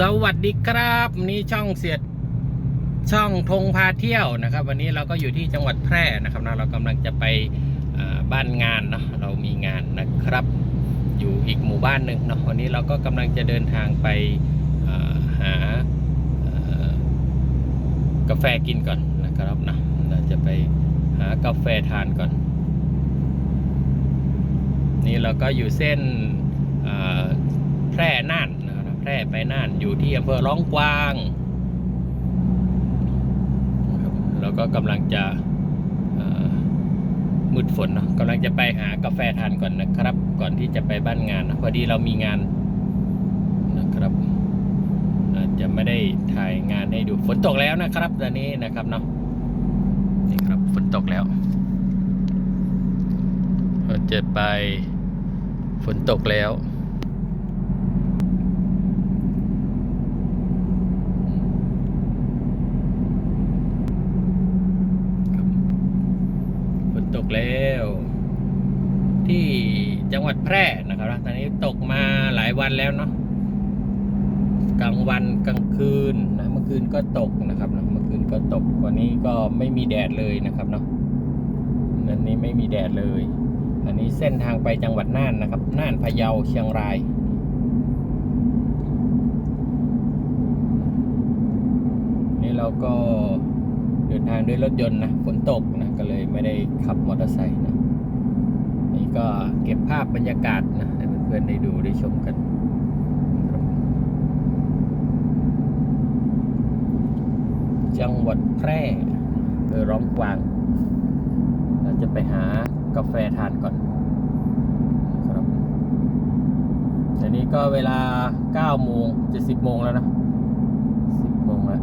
สวัสดีครับนนี้ช่องเสียดช่องธงพาเที่ยวนะครับ วันนี้เราก็อยู่ที่จังหวัดแพร่นะครับนะเรากำลังจะไปบ้านงานเนาะเรามีงานนะครับ อยู่อีกหมู่บ้านหนึ่งเนาะวันนี้เราก็กำลังจะเดินทางไปหากาแฟกินก่อนนะครับนะเราจะไปหากาแฟทานก่อน นี่เราก็อยู่เส้นอ่าแพร่น่านนะครับแพร่ ไปน่านอยู่ที่อำเภอร้องกวางนะครับเราก็กำลังจะมืดฝนเนาะกำลังจะไปหากาแฟทานก่อนนะครับ ก่อนที่จะไปบ้านงานนะพอดีเรามีงานนะครับอาจจะไม่ได้ถ่ายงานให้ดูฝนตกแล้วนะครับตอนนี้นะครับเนาะนี่ครับฝนตกแล้วเราจะไปฝนตกแล้ว ฝนตกแล้ว ที่จังหวัดแพร่นะครับตอนนี้ตกมาหลายวันแล้วเนาะกลางวันกลางคืนนะเมื่อคืนก็ตกนะครับเนาะเมื่อคืนก็ตกวันนี้ก็ไม่มีแดดเลยนะครับเนาะวันนี้ไม่มีแดดเลย อันนี้เส้นทางไปจังหวัดน่านนะครับ น่านพะเยาเชียงรายนี่เราก็เดินทางด้วยรถยนต์นะฝนตกนะก็เลยไม่ได้ขับมอเตอร์ไซค์นะ ก็เก็บภาพบรรยากาศนะให้เพื่อนๆได้ดูได้ชมกันจังหวัดแพร่เออร้องกวาง เราจะไปหากาแฟทานก่อนครับทีนี้ก็เวลา9โมงจะ10โมงแล้วนะ 10โมงแล้ว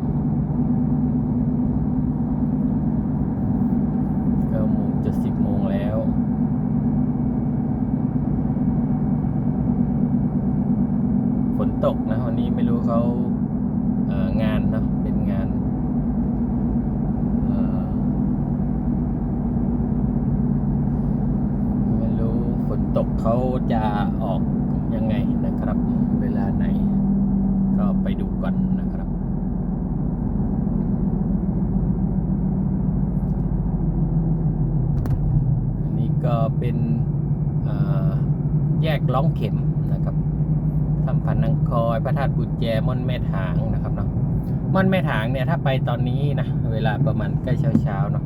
9โมงจะ10โมงแล้ว ฝน ตกนะ วันนี้ไม่รู้เขาเอ่องานเนาะเป็นงานไม่รู้ฝนตกเขาจะออกยังไงนะครับ เวลาไหน ก็ไปดูก่อนนะครับอันนี้ก็เป็นแยกล้องเข็มนะครับ ทำพันนังคอย พระธาตุบุญแจม่อนแม่ถางนะครับเนาะม่อนแม่ถางเนี่ยถ้าไปตอนนี้นะเวลาประมาณใกล้เช้าๆเนาะ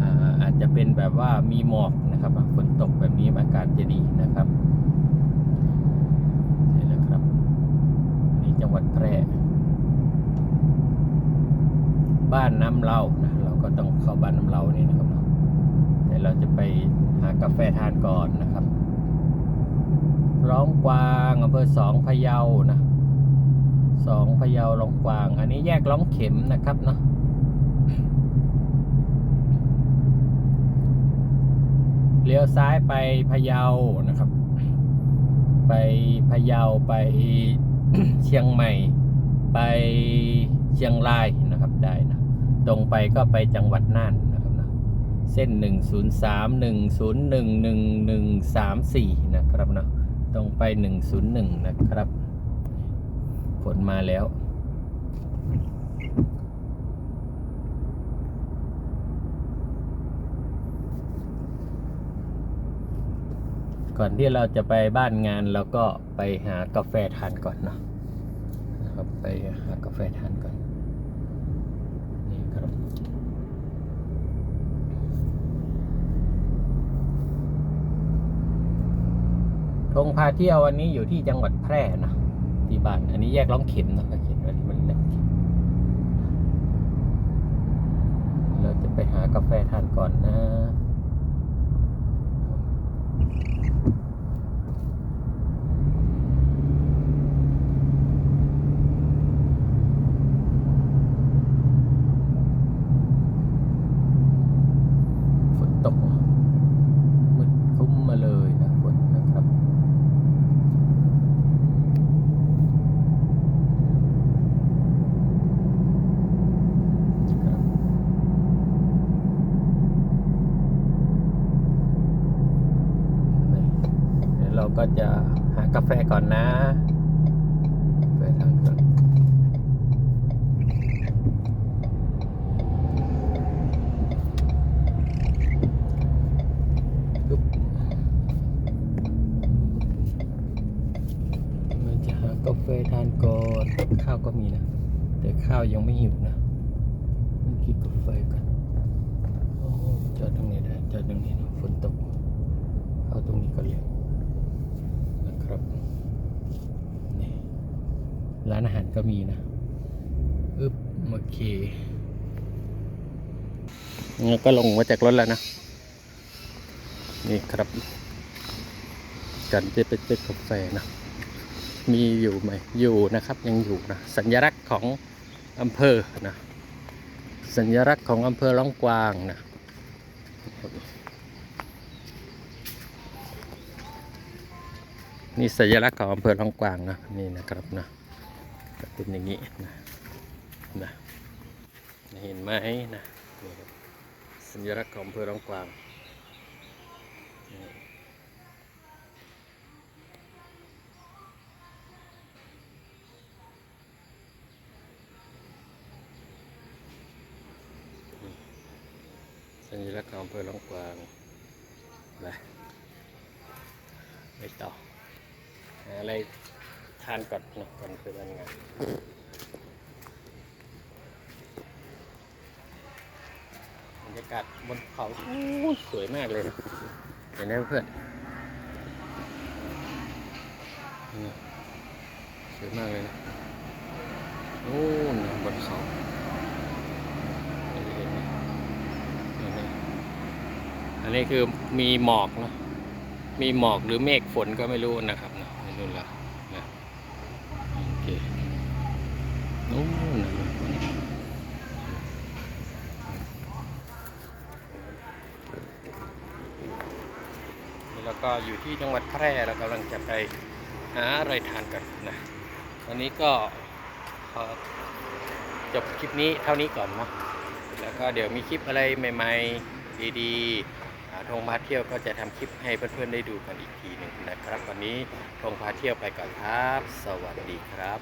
อาอาจจะเป็นแบบว่ามีหมอกนะครับฝนตกแบบนี้อากาศจะดีนะครับนี่นะครับนี่จังหวัดแพร่บ้านน้ำเล่านะเราก็ต้องเข้าบ้านน้ำเล่านี่นะครับเนาะแต่เราจะไปหากาแฟทานก่อนนะครับ ร้องกวางอำเภอสองพะเยานะสองพะเยาร้องกวาง อันนี้แยกร้องเข็มนะครับเนาะเลี้ยวซ้ายไปพะเยานะครับ ไปพะเยาไปเชียงใหม่ ไปเชียงรายนะครับได้นะตรงไปก็ไปจังหวัดน่านนะครับนะเส้น 103 101 1134 นะครับนะ ตรงไป 101 นะครับ ผลมาแล้ว ก่อนที่เราจะไปบ้านงานเราก็ไปหากาแฟทานก่อนเนาะนะครับไปหากาแฟทานก่อนครับ ทงพาเที่ยววันนี้อยู่ที่จังหวัดแพร่นะที่บ้าน อันนี้แยกล้องเข็มนะเขียนไรมันเล็กเราจะไปหากาแฟทานก่อนนะ ก็จะหากาแฟก่อนนะกาแฟทานก่อนข้าวก็มีนะ แต่ข้าวยังไม่หิวนะกินกาแฟกันจอตรงนี้ได้จอดตรงนี้นะฝนตก เอาตรงนี้ก็เลย นะครับร้านอาหารก็มีนะอึบโอเคงั้นก็ลงมาจากรถแล้วนะ นี่ครับกันจเป็นเป็นกาแฟนะ มีอยู่ไหมอยู่นะครับยังอยู่นะ สัญลักษณ์ของอำเภอนะ สัญลักษณ์ของอำเภอล่องกวางนะ นี่สัญลักษณ์ของอำเภอลองกวางนะนี่นะครับนะก็เป็นอย่างนี้นะนะเห็นไหมนะนี่ครับสัญลักษณ์ของอำเภอลองกวางนี่สัญลักษณ์ของอำเภอลองกวางไปไปต่อ หาอะไรทานก่อนนะก่อนไปทำงานบรรยากาศบนเขาสวยมากเลยเห็นไหมเพื่อนสวยมากเลยนะโอ้นบนเขาเห็นไหมอันนี้คือมีหมอกนะมีหมอกหรือเมฆฝนก็ไม่รู้นะครับนะ ไม่รู้ละนะโอเคนั่นนะนี่แล้วก็อยู่ที่จังหวัดแพร่เรากำลังจะไปหาอะไรทานกันนะตอนนี้ก็ขอจบคลิปนี้เท่านี้ก่อนเนาะแล้วก็เดี๋ยวมีคลิปอะไรใหม่ ๆ ดี ๆ ทงพาเที่ยวก็จะทำคลิปให้เพื่อนๆได้ดูกันอีกทีหนึ่งนะครับ วันนี้ทงพาเที่ยวไปก่อนครับ สวัสดีครับ